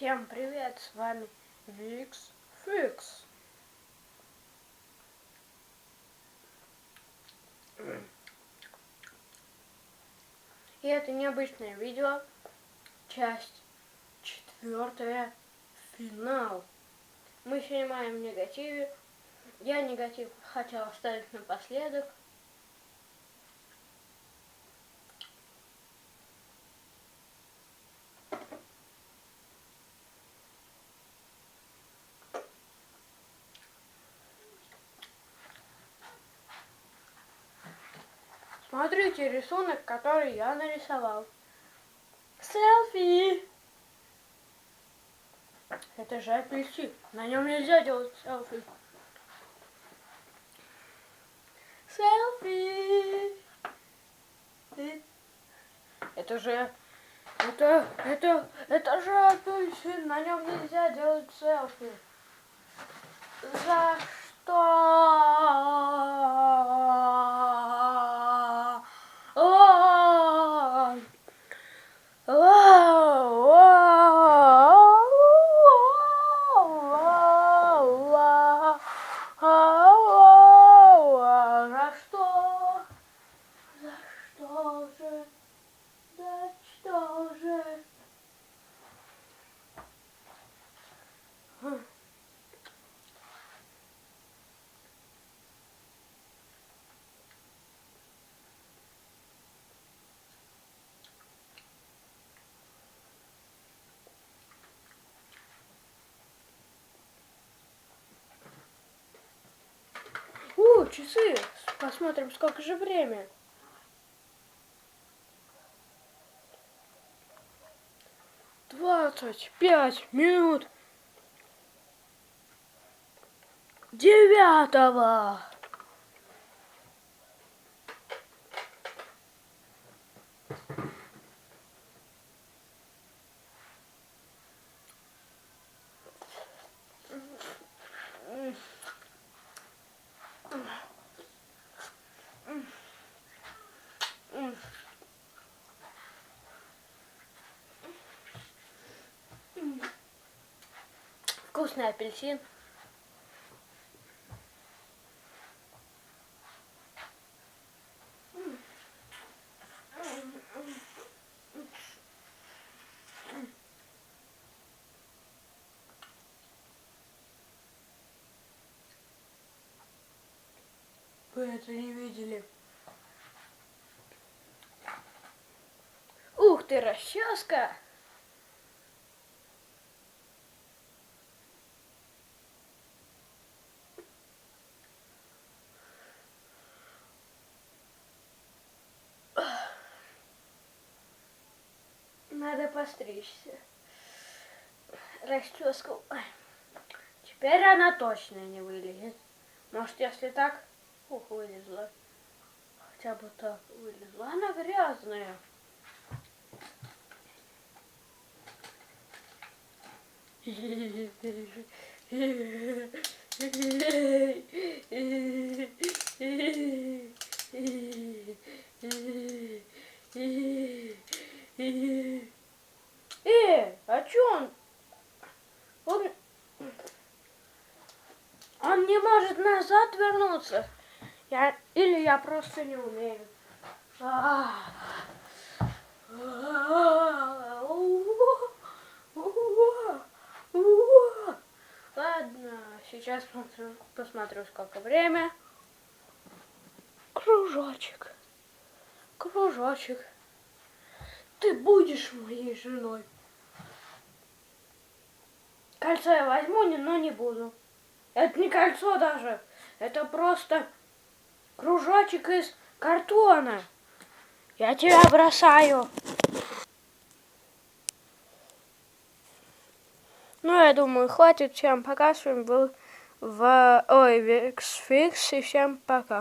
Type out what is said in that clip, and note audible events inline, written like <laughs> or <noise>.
Всем привет, с вами Викс Фикс. И это необычное видео, часть четвертая, финал. Мы снимаем в негативе. Я негатив хотел оставить напоследок. Смотрите рисунок, который я нарисовал. Селфи! Это же апельсин. На нем нельзя делать селфи. Селфи! Это же... Это... Это... Это же апельсин. На нем нельзя делать селфи. Часы. Посмотрим, сколько же время. Двадцать пять минут девятого. Вкусный апельсин. Вы это не видели. Ух ты, расческа! Постричься. Расческу. Теперь она точно не вылезет. Может, если так, ух, вылезла. Хотя бы так вылезла. Она грязная. <laughs> А чё он? Он... Он не может назад вернуться. Я... Или я просто не умею. Ладно, сейчас посмотрю, сколько время. Кружочек. Кружочек. Ты будешь моей женой. Кольцо я возьму, но не буду. Это не кольцо даже. Это просто кружочек из картона. Я тебя бросаю. Ну, я думаю, хватит. Всем пока. С вами был в... Ой, Викс Фикс. И всем пока.